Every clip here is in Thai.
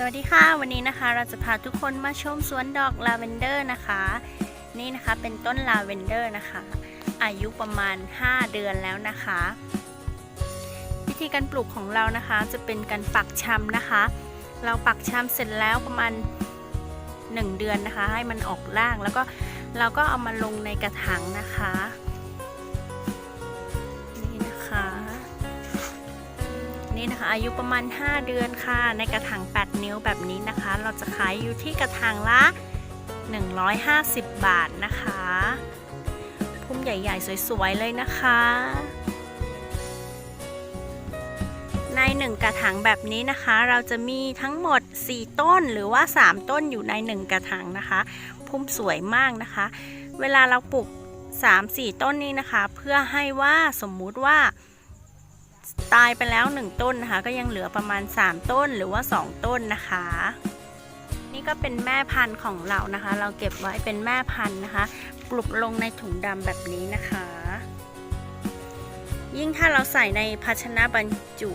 สวัสดีค่ะ วันนี้นะคะเราจะพาทุกคนมาชมสวนดอกลาเวนเดอร์นะคะ นี่นะคะเป็นต้นลาเวนเดอร์นะคะ อายุประมาณ 5 เดือนแล้วนะคะ วิธีการปลูกของเรานะคะจะเป็นการปักชำนะคะ เราปักชำเสร็จแล้วประมาณ 1 เดือนนะคะ ให้มันออกรากแล้วก็เราก็เอามาลงในกระถางนะคะ นี่นะคะ อายุประมาณ 5 เดือนค่ะ ในกระถาง 8 นิ้วแบบนี้นะคะ เราจะขายอยู่ที่กระถางละ 150 บาทนะคะพุ่มใหญ่ ๆ สวย ๆ เลยนะคะ ใน1กระถางแบบนี้นะคะ เราจะมีทั้งหมด 4 ต้นหรือว่า 3 ต้นอยู่ใน1กระถางนะคะ พุ่มสวยมากนะคะ เวลาเราปลูก 3-4 ต้นนี้นะคะ เพื่อให้ว่าสมมุติว่า ตายไปแล้ว 1 ต้นนะคะ ก็ยังเหลือประมาณ 3 ต้นหรือว่า 2 ต้นนะคะ นี่ก็เป็นแม่พันธุ์ของเรานะคะ เราเก็บไว้เป็นแม่พันธุ์นะคะ ปลูกลงในถุงดำแบบนี้นะคะ ยิ่งถ้าเราใส่ในภาชนะบรรจุ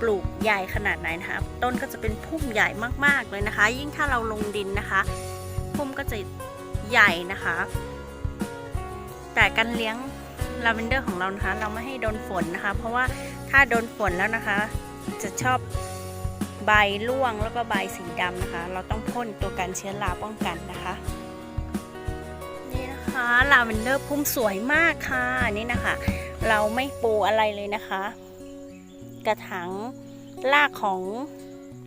ปลูกใหญ่ขนาดไหนนะคะ ต้นก็จะเป็นพุ่มใหญ่มากๆเลยนะคะ ยิ่งถ้าเราลงดินนะคะ พุ่มก็จะใหญ่นะคะ แต่การเลี้ยง ลาเวนเดอร์ของเรานะคะ เราไม่ให้โดนฝนนะคะ เพราะว่าถ้าโดนฝนแล้วนะคะ จะชอบใบร่วงแล้วก็ใบสีดำนะคะ เราต้องพ่นตัวกันเชื้อราป้องกันนะคะ นี่นะคะลาเวนเดอร์พุ่มสวยมากค่ะนี่นะคะ เราไม่ปูอะไรเลยนะคะ กระถางรากของ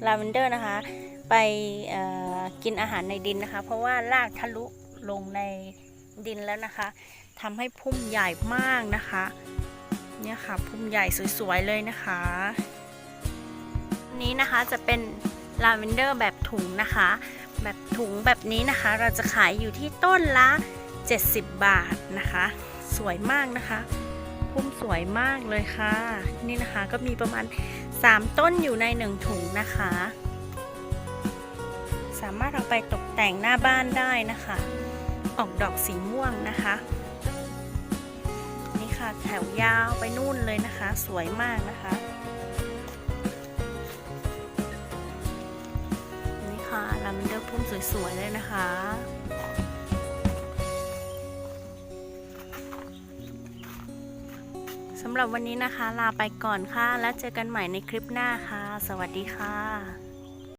ลาเวนเดอร์นะคะ ไปกินอาหารในดินนะคะ เพราะว่ารากทะลุลงในดินแล้วนะคะ ทำให้พุ่มใหญ่มากนะคะ เนี่ยค่ะพุ่มใหญ่สวยๆเลยนะคะนนี้นะคะจะเป็นลาเวนเดอร์แบบถุงนะคะ แบบถุงแบบนี้นะคะ เราจะขายอยู่ที่ต้นละ 70 บาทนะคะ สวยมากนะคะ พุ่มสวยมากเลยค่ะ นี่นะคะก็มีประมาณ 3 ต้นอยู่ใน 1 ถุงนะคะ สามารถเอาไปตกแต่งหน้าบ้านได้นะคะ ออกดอกสีม่วงนะคะ แถวยาวไปนู่นเลยนะคะ สวยมากนะคะนี่ค่ะลาเวนเดอร์พุ่มสวยๆเลยนะคะสำหรับวันนี้นะคะ ลาไปก่อนค่ะ แล้วเจอกันใหม่ในคลิปหน้าค่ะ สวัสดีค่ะ